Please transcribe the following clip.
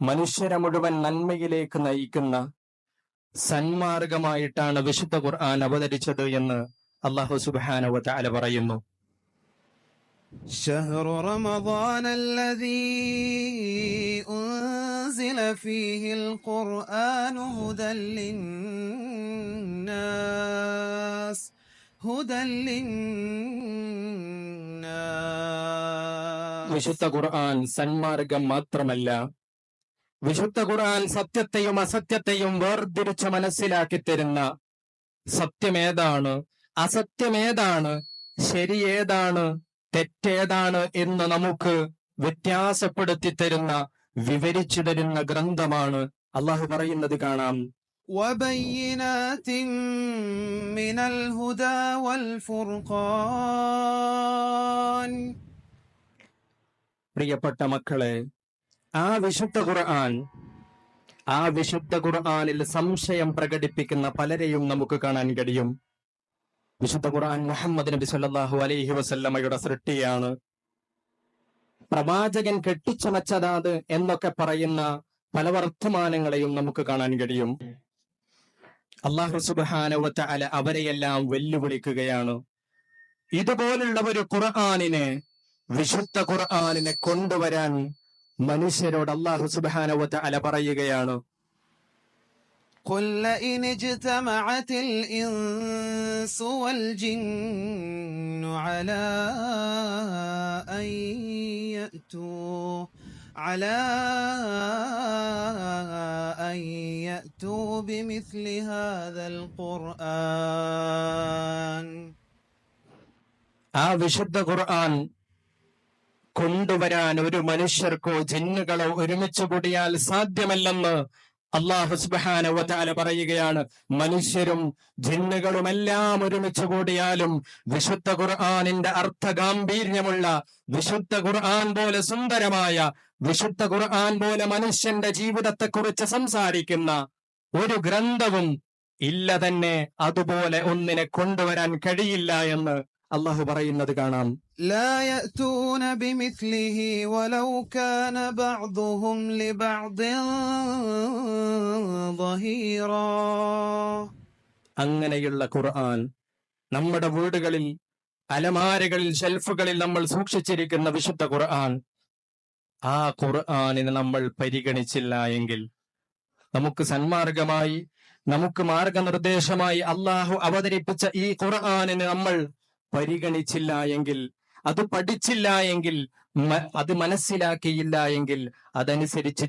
മനുഷ്യരെ മുഴുവൻ നന്മയിലേക്ക് നയിക്കുന്ന സന്മാർഗമായിട്ടാണ് വിശുദ്ധ ഖുർആൻ അവതരിച്ചത് എന്ന് അള്ളാഹു സുബാനവ താല പറയുന്നു شهر رمضان الذي أنزل فيه القرآن هدى للناس هدى للناس വിശുദ്ധ ഖുർആൻ സന്മാർഗം മാത്രമല്ല വിശുദ്ധ ഖുർആൻ സത്യത്തെയും അസത്യത്തെയും വേർതിരിച്ച് മനസ്സിലാക്കി തരുന്ന സത്യമേതാണ് അസത്യമേതാണ് ശരിയേതാണ് തെറ്റേതാണ് എന്ന് നമുക്ക് വ്യത്യാസപ്പെടുത്തി തരുന്ന വിവരിച്ചു തരുന്ന ഗ്രന്ഥമാണ് അള്ളാഹു പറയുന്നത് കാണാം وبينات من الهدى والفرقان പ്രിയപ്പെട്ട മക്കളെ ആ വിശുദ്ധ ഖുർആൻ ആ വിശുദ്ധ ഖുർആാനിൽ സംശയം പ്രകടിപ്പിക്കുന്ന പലരെയും നമുക്ക് കാണാൻ കഴിയും. വിശുദ്ധ ഖുർആൻ മുഹമ്മദ് നബി സല്ലാഹു അലൈഹി വസല്ലമയുടെ സൃഷ്ടിയാണ്. പ്രവാചകൻ കെട്ടിച്ചമച്ചതാത് എന്നൊക്കെ പറയുന്ന പല വർത്തമാനങ്ങളെയും നമുക്ക് കാണാൻ കഴിയും. അള്ളാഹു സുബാനവത്ത അല അവരെയെല്ലാം വെല്ലുവിളിക്കുകയാണ്. ഇതുപോലുള്ള ഒരു ഖുർആാനിനെ വിശുദ്ധ ഖുർആാനിനെ കൊണ്ടുവരാൻ മനുഷ്യരോട് അള്ളാഹു സുബാനവത്ത അല പറയുകയാണ് قل لئن اجتمعت الإنس والجن على أن يأتوا على أن يأتوا بمثل هذا القرآن ആ വിശുദ്ധ ഖുർആൻ കൊണ്ടുവരാൻ ഒരു മനുഷ്യർക്കോ ജിന്നുകളോ ഒരുമിച്ച് കൂടിയാൽ സാധ്യമല്ലെന്ന് അള്ളാഹു സുബാനവതാല പറയുകയാണ്. മനുഷ്യരും ജിന്നുകളുമെല്ലാം ഒരുമിച്ച് കൂടിയാലും വിശുദ്ധ ഖുർആാനിന്റെ അർത്ഥഗാംഭീര്യമുള്ള വിശുദ്ധ ഖുർആൻ പോലെ സുന്ദരമായ വിശുദ്ധ ഖുർആൻ പോലെ മനുഷ്യന്റെ ജീവിതത്തെക്കുറിച്ച് സംസാരിക്കുന്ന ഒരു ഗ്രന്ഥവും ഇല്ല തന്നെ അതുപോലെ ഒന്നിനെ കൊണ്ടുവരാൻ കഴിയില്ല എന്ന് അള്ളാഹു പറയുന്നത് കാണാം. അങ്ങനെയുള്ള ഖുർആൻ നമ്മുടെ വീടുകളിൽ അലമാരകളിൽ ഷെൽഫുകളിൽ നമ്മൾ സൂക്ഷിച്ചിരിക്കുന്ന വിശുദ്ധ ഖുർആൻ. ആ ഖുർആാനിന് നമ്മൾ പരിഗണിച്ചില്ല എങ്കിൽ നമുക്ക് സന്മാർഗമായി നമുക്ക് മാർഗനിർദ്ദേശമായി അള്ളാഹു അവതരിപ്പിച്ച ഈ ഖുർആാനിന് നമ്മൾ പരിഗണിച്ചില്ല എങ്കിൽ അത് പഠിച്ചില്ല എങ്കിൽ അത് മനസ്സിലാക്കിയില്ല എങ്കിൽ അതനുസരിച്ച്